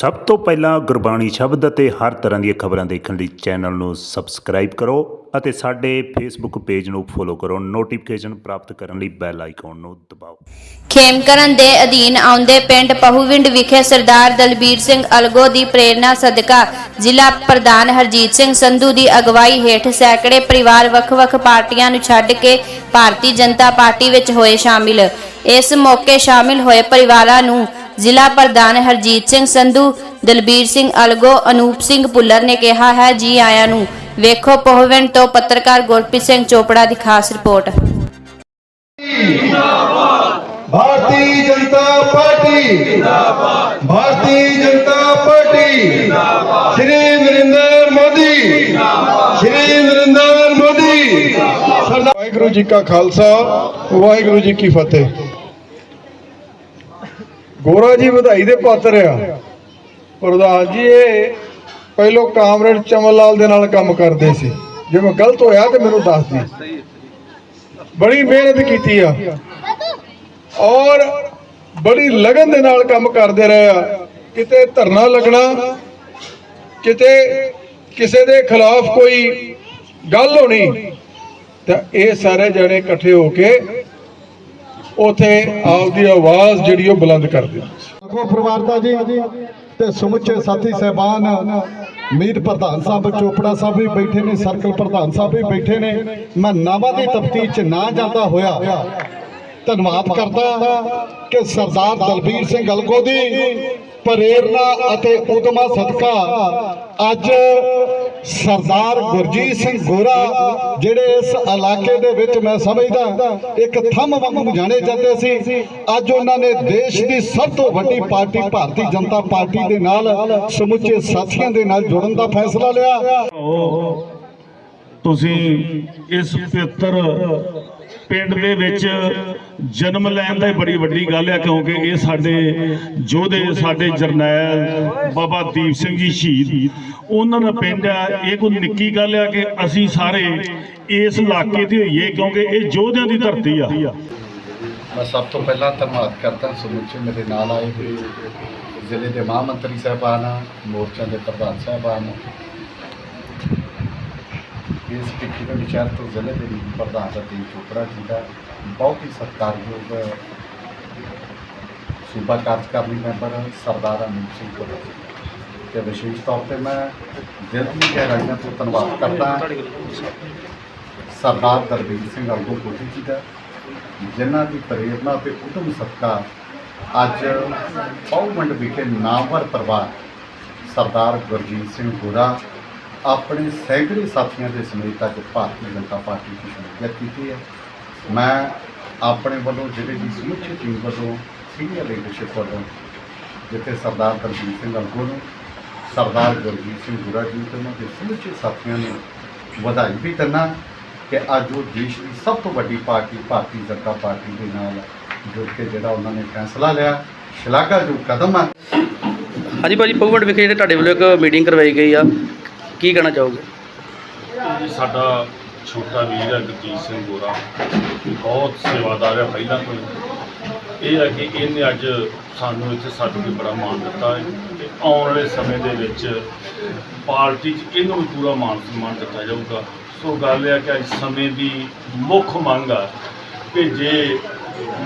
ਸਭ ਤੋਂ ਪਹਿਲਾਂ ਗੁਰਬਾਣੀ ਸ਼ਬਦ ਅਤੇ ਹਰ ਤਰ੍ਹਾਂ ਦੀਆਂ ਖਬਰਾਂ ਦੇਖਣ ਲਈ ਚੈਨਲ ਨੂੰ ਸਬਸਕ੍ਰਾਈਬ ਕਰੋ ਅਤੇ ਸਾਡੇ ਫੇਸਬੁੱਕ ਪੇਜ ਨੂੰ ਫੋਲੋ ਕਰੋ। ਨੋਟੀਫਿਕੇਸ਼ਨ ਪ੍ਰਾਪਤ ਕਰਨ ਲਈ ਬੈਲ ਆਈਕਨ ਨੂੰ ਦਬਾਓ। ਖੇਮਕਰਨ ਦੇ ਅਧੀਨ ਆਉਂਦੇ ਪਿੰਡ ਪਹੂਵਿੰਡ ਵਿਖੇ ਸਰਦਾਰ ਦਲਬੀਰ ਸਿੰਘ ਅਲਗੋ ਦੀ ਪ੍ਰੇਰਣਾ ਸਦਕਾ ਜ਼ਿਲ੍ਹਾ ਪ੍ਰਧਾਨ ਹਰਜੀਤ ਸਿੰਘ ਸੰਧੂ ਦੀ ਅਗਵਾਈ ਹੇਠ ਸੈਂਕੜੇ ਪਰਿਵਾਰ ਵੱਖ-ਵੱਖ ਪਾਰਟੀਆਂ ਨੂੰ ਛੱਡ ਕੇ ਭਾਰਤੀ ਜਨਤਾ ਪਾਰਟੀ ਵਿੱਚ ਹੋਏ ਸ਼ਾਮਿਲ। ਇਸ ਮੌਕੇ ਸ਼ਾਮਿਲ ਹੋਏ ਪਰਿਵਾਰਾਂ ਨੂੰ ਜ਼ਿਲ੍ਹਾ ਪ੍ਰਧਾਨ ਹਰਜੀਤ ਸਿੰਘ ਸੰਧੂ, ਦਲਬੀਰ ਸਿੰਘ ਅਲਗੋ, ਅਨੂਪ ਸਿੰਘ ਭੁੱਲਰ ਨੇ ਕਿਹਾ ਹੈ, ਜੀ ਆਇਆਂ ਨੂੰ ਵੇਖੋ ਪਹੁਵਨ ਤੋਂ ਪੱਤਰਕਾਰ ਗੁਰਪ੍ਰੀਤ ਸਿੰਘ ਚੋਪੜਾ ਦੀ ਖਾਸ ਰਿਪੋਰਟ। ਵਾਹਿਗੁਰੂ ਜੀ ਕਾ ਖਾਲਸਾ, ਵਾਹਿਗੁਰੂ ਜੀ ਕੀ ਫਤਿਹ। ਗੋਰਾ ਜੀ ਵਧਾਈ ਦੇ ਪਾਤਰ ਆ। ਪ੍ਰਧਾਨ ਜੀ, ਇਹ ਪਹਿਲੋ ਕਾਮਰੇਡ ਚਮਨ ਲਾਲ ਦੇ ਨਾਲ ਕੰਮ ਕਰਦੇ ਸੀ। ਜੇ ਮੈਂ ਗਲਤ ਹੋਇਆ ਤੇ ਮੈਨੂੰ ਦੱਸ ਦੀ। ਬੜੀ ਮਿਹਨਤ ਕੀਤੀ ਆ। ਔਰ ਬੜੀ ਲਗਨ ਦੇ ਨਾਲ ਕੰਮ ਕਰਦੇ ਰਹੇ ਆ। ਕਿਤੇ ਧਰਨਾ ਲੱਗਣਾ, ਕਿਤੇ ਕਿਸੇ ਦੇ ਖਿਲਾਫ ਕੋਈ ਗੱਲ ਹੋਣੀ, ਤਾਂ ਇਹ ਸਾਰੇ ਜਣੇ ਇਕੱਠੇ ਹੋ ਕੇ ਉਥੇ ਆਪਦੀ ਆਵਾਜ਼ ਜਿਹੜੀ ਉਹ ਬੁਲੰਦ ਕਰਦੇ ਕੋ ਪਰਿਵਾਰਤਾ ਜੀ, ਤੇ ਸਮੁੱਚੇ ਸਾਥੀ ਸਹਿਬਾਨ ਮੀਰ ਪ੍ਰਧਾਨ ਸਾਹਿਬ, ਚੋਪੜਾ ਸਾਹਿਬ ਵੀ ਬੈਠੇ ਨੇ, ਸਰਕਲ ਪ੍ਰਧਾਨ ਸਾਹਿਬ ਵੀ ਬੈਠੇ ਨੇ। ਮੈਂ ਨਾਵਾਂ ਦੀ ਤਫਤੀਸ਼ ਚ ਨਾ ਜਾਂਦਾ ਹੋਇਆ, ਧੰਨਵਾਦ ਕਰਦਾ ਕਿ ਸਰਦਾਰ ਦਲਬੀਰ ਸਿੰਘ ਅਲਗੋ ਦੀ ਪ੍ਰੇਰਣਾ ਅਤੇ ਉਦਮਾ ਸਦਕਾ ਅੱਜ ਸਰਦਾਰ ਗੁਰਜੀਤ ਸਿੰਘ ਗੋਰਾ, ਜਿਹੜੇ ਇਸ ਇਲਾਕੇ ਦੇ ਵਿੱਚ ਮੈਂ ਸਮਝਦਾ, ਇੱਕ ਥੰਮ ਵਾਂਗੂ ਜਾਣੇ ਜਾਂਦੇ ਸੀ। ਅੱਜ ਉਹਨਾਂ ਨੇ ਦੇਸ਼ ਦੀ ਸਭ ਤੋਂ ਵੱਡੀ ਪਾਰਟੀ, ਭਾਰਤੀ ਜਨਤਾ ਪਾਰਟੀ ਦੇ ਨਾਲ ਸਮੁੱਚੇ ਸਾਥੀਆਂ ਦੇ ਨਾਲ ਜੁੜਨ ਦਾ ਫੈਸਲਾ ਲਿਆ। ਤੁਸੀਂ ਇਸ ਪਵਿੱਤਰ ਪਿੰਡ ਦੇ ਵਿੱਚ ਜਨਮ ਲੈਣ ਦਾ ਬੜੀ ਵੱਡੀ ਗੱਲ ਹੈ, ਕਿਉਂਕਿ ਇਹ ਸਾਡੇ ਯੋਧੇ, ਸਾਡੇ ਜਰਨੈਲ ਬਾਬਾ ਦੀਪ ਸਿੰਘ ਜੀ ਸ਼ਹੀਦ। ਉਹਨਾਂ ਦਾ ਪਿੰਡ ਹੈ, ਇਹ ਕੋਈ ਨਿੱਕੀ ਗੱਲ ਹੈ ਕਿ ਅਸੀਂ ਸਾਰੇ ਇਸ ਇਲਾਕੇ ਦੇ ਹੋਈਏ, ਕਿਉਂਕਿ ਇਹ ਯੋਧਿਆਂ ਦੀ ਧਰਤੀ ਆ। ਮੈਂ ਸਭ ਤੋਂ ਪਹਿਲਾਂ ਧੰਨਵਾਦ ਕਰਦਾ ਸਮੁੱਚੇ ਮੇਰੇ ਨਾਲ ਆਏ ਹੋਏ ਜ਼ਿਲ੍ਹੇ ਦੇ ਮਹਾਮੰਤਰੀ ਸਾਹਿਬਾਨ ਮੋਰਚਾ ਦੇ ਪ੍ਰਧਾਨ ਸਾਹਿਬਾਨ ਇਸ ਟਿੱਕੀ ਦੇ ਵਿਚਾਰ ਤੋਂ ਜ਼ਿਲ੍ਹੇ ਦੇ ਪ੍ਰਧਾਨ ਰਤੀਨ ਚੋਪੜਾ ਜੀ ਦਾ ਬਹੁਤ ਹੀ ਸਤਿਕਾਰਯੋਗ, ਸੂਬਾ ਕਾਰਜਕਾਰਨੀ ਮੈਂਬਰ ਸਰਦਾਰ ਅਨੂਪ ਸਿੰਘ ਕੋਲ ਤੇ ਵਿਸ਼ੇਸ਼ ਤੌਰ ਤੇ ਮੈਂ ਦਿਲ ਦੀ ਗਹਿਰਾਈਆਂ ਤੋਂ ਧੰਨਵਾਦ ਕਰਦਾ ਸਰਦਾਰ ਦਰਬੀਰ ਸਿੰਘ ਅਲਗੋ ਕੋਟੀ ਜੀ ਦਾ, ਜਿਨ੍ਹਾਂ ਦੀ ਪ੍ਰੇਰਣਾ ਤੇ ਉਦਮ ਸਦਕਾ ਅੱਜ ਪੌਮੰਡ ਵਿਖੇ ਨਾਮਵਰ ਪਰਿਵਾਰ ਸਰਦਾਰ ਗੁਰਜੀਤ ਸਿੰਘ ਗੋਰਾ ਆਪਣੇ ਸੈਂਕੜੇ ਸਾਥੀਆਂ ਦੇ ਸਮੇਤ ਅੱਜ ਭਾਰਤੀ ਜਨਤਾ ਪਾਰਟੀ ਦੀ ਸ਼ਮੂਲੀਅਤ ਕੀਤੀ ਹੈ। ਮੈਂ ਆਪਣੇ ਵੱਲੋਂ ਜਿਹੜੇ ਦੀ ਸਮੁੱਚੀ ਟੀਮ ਵੱਲੋਂ, ਸੀਨੀਅਰ ਲੀਡਰਸ਼ਿਪ ਵੱਲੋਂ, ਜਿੱਥੇ ਸਰਦਾਰ ਦਲਜੀਤ ਸਿੰਘ ਅਲਗੋ ਨੂੰ, ਸਰਦਾਰ ਗੁਰਜੀਤ ਸਿੰਘ ਗੁਰਾ ਜੀ ਤੇ ਉਹਨਾਂ ਦੇ ਸਮੁੱਚੇ ਸਾਥੀਆਂ ਨੂੰ ਵਧਾਈ ਵੀ ਦਿੰਦਾ ਕਿ ਅੱਜ ਉਹ ਦੇਸ਼ ਦੀ ਸਭ ਤੋਂ ਵੱਡੀ ਪਾਰਟੀ, ਭਾਰਤੀ ਜਨਤਾ ਪਾਰਟੀ ਦੇ ਨਾਲ ਜੁੜ ਕੇ ਜਿਹੜਾ ਉਹਨਾਂ ਨੇ ਫੈਸਲਾ ਲਿਆ, ਸ਼ਲਾਘਾਯੋਗ ਕਦਮ ਹੈ ਹਾਂਜੀ ਭਾਜੀ ਪਗਵੜ ਵਿਖੇ ਜਿਹੜੇ ਤੁਹਾਡੇ ਵੱਲੋਂ ਇੱਕ ਮੀਟਿੰਗ ਕਰਵਾਈ ਗਈ ਆ। ਕੀ ਕਹਿਣਾ ਚਾਹੋਗੇ? ਇਹ ਸਾਡਾ ਛੋਟਾ ਵੀਰ ਹੈ, ਗੁਰਜੀਤ ਸਿੰਘ ਗੋਰਾ ਬਹੁਤ ਸੇਵਾਦਾਰ ਹੈ, ਪਹਿਲਾਂ ਤੋਂ ਹੀ। ਇਹ ਹੈ ਕਿ ਇਹਨੇ ਅੱਜ ਸਾਨੂੰ ਇੱਥੇ ਸਾਡੇ ਕੇ ਬੜਾ ਮਾਣ ਦਿੱਤਾ ਹੈ। ਤੇ ਆਉਣ ਵਾਲੇ ਸਮੇਂ ਦੇ ਵਿੱਚ ਪਾਰਟੀ 'ਚ ਇਹਨੂੰ ਵੀ ਪੂਰਾ ਮਾਣ ਸਨਮਾਨ ਦਿੱਤਾ ਜਾਊਗਾ। ਸੋ ਗੱਲ ਇਹ ਹੈ ਕਿ ਅੱਜ ਸਮੇਂ ਦੀ ਮੁੱਖ ਮੰਗ ਆ ਕਿ ਜੇ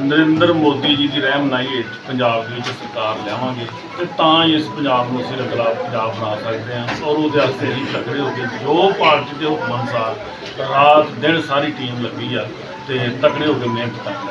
ਨਰਿੰਦਰ ਮੋਦੀ ਜੀ ਦੀ ਰਹਿਨਮਾਈ ਹੇਠ ਪੰਜਾਬ ਦੇ ਵਿੱਚ ਸਰਕਾਰ ਲਿਆਵਾਂਗੇ ਤੇ ਤਾਂ ਹੀ ਇਸ ਪੰਜਾਬ ਨੂੰ ਅਸੀਂ ਅਗਲਾ ਪੰਜਾਬ ਬਣਾ ਸਕਦੇ ਹਾਂ ਔਰ ਉਹਦੇ ਵਾਸਤੇ ਅਸੀਂ ਤਕੜੇ ਹੋ ਕੇ ਜੋ ਪਾਰਟੀ ਦੇ ਹੁਕਮ ਅਨੁਸਾਰ ਰਾਤ ਦਿਨ ਸਾਰੀ ਟੀਮ ਲੱਗੀ ਆ ਤੇ ਤਕੜੇ ਹੋ ਕੇ ਮਿਹਨਤ ਕਰ